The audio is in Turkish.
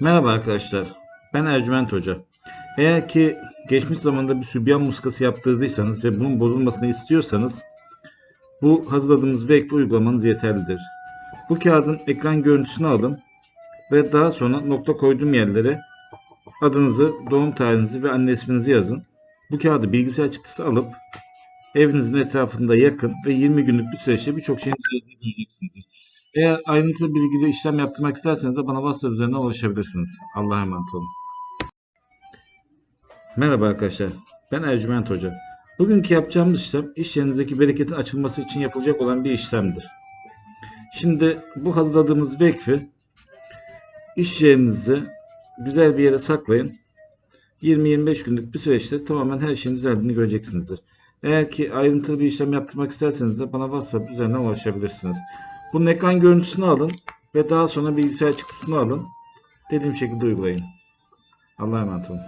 Merhaba arkadaşlar. Ben Ercüment Hoca. Eğer ki geçmiş zamanda bir sübyan muskası yaptırdıysanız ve bunun bozulmasını istiyorsanız bu hazırladığımız vekfi uygulamanız yeterlidir. Bu kağıdın ekran görüntüsünü alın ve daha sonra nokta koyduğum yerlere adınızı, doğum tarihinizi ve anne isminizi yazın. Bu kağıdı bilgisayar çıktısı alıp evinizin etrafında yakın ve 20 günlük bir süreçte birçok şeyin göreceksiniz. Eğer ayrıntılı bilgili işlem yaptırmak isterseniz de bana WhatsApp üzerinden ulaşabilirsiniz. Allah'a emanet olun. Merhaba arkadaşlar. Ben Ercüment Hoca. Bugünkü yapacağımız işlem iş yerinizdeki bereketin açılması için yapılacak olan bir işlemdir. Şimdi bu hazırladığımız vekfi iş yerinizi güzel bir yere saklayın. 20-25 günlük bir süreçte tamamen her şeyin düzeldiğini göreceksinizdir. Eğer ki ayrıntılı bir işlem yaptırmak isterseniz de bana WhatsApp üzerinden ulaşabilirsiniz. Bunun ekran görüntüsünü alın ve daha sonra bilgisayar çıktısını alın. Dediğim şekilde uygulayın. Allah'a emanet olun.